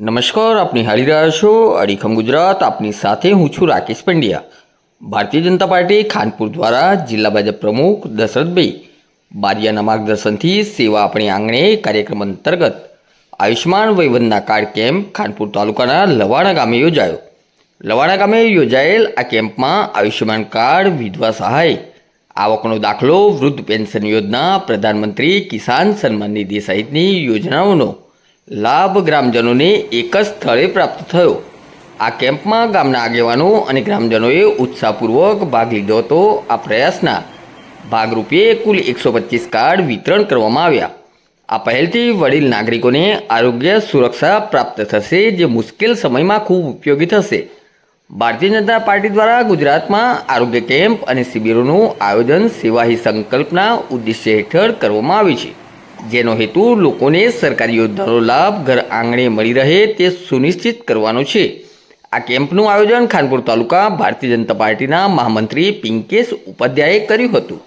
નમસ્કાર, આપની હારી રહ્યા છો અડીખમ ગુજરાત. આપની સાથે હું છું રાકેશ પંડ્યા. ભારતીય જનતા પાર્ટી ખાનપુર દ્વારા જિલ્લા ભાજપ પ્રમુખ દશરથભાઈ બારિયાના માર્ગદર્શનથી સેવા આપણી આંગણે કાર્યક્રમ અંતર્ગત આયુષ્માન વયવંદના કાર્ડ કેમ્પ ખાનપુર તાલુકાના લવાણા ગામે યોજાયો. લવાણા ગામે યોજાયેલ આ કેમ્પમાં આયુષ્યમાન કાર્ડ, વિધવા સહાય, આવકનો દાખલો, વૃદ્ધ પેન્શન યોજના, પ્રધાનમંત્રી કિસાન સન્માન નિધિ સહિતની યોજનાઓનો લાભ ગ્રામજનોને એક જ સ્થળે પ્રાપ્ત થયો. આ કેમ્પમાં ગામના આગેવાનો અને ગ્રામજનોએ ઉત્સાહપૂર્વક ભાગ લીધો હતો આ પ્રયાસના. ભાગરૂપે કુલ એકસો પચીસ કાર્ડ વિતરણ કરવામાં આવ્યા. આ પહેલથી વડીલ નાગરિકોને આરોગ્ય સુરક્ષા પ્રાપ્ત થશે, જે મુશ્કેલ સમયમાં ખૂબ ઉપયોગી થશે. ભારતીય જનતા પાર્ટી દ્વારા ગુજરાતમાં આરોગ્ય કેમ્પ અને શિબિરોનું આયોજન સેવા હી સંકલ્પના ઉદ્દેશ્ય હેઠળ કરવામાં આવ્યું છે. જેનો હેતુ લોકોને સરકારી યોજનાનો લાભ ઘર આંગણે મળી રહે તે સુનિશ્ચિત કરવાનો છે. આ કેમ્પનું આયોજન ખાનપુર તાલુકા ભારતીય જનતા પાર્ટીના મહામંત્રી પિંકેશ ઉપાધ્યાયે કર્યું હતું.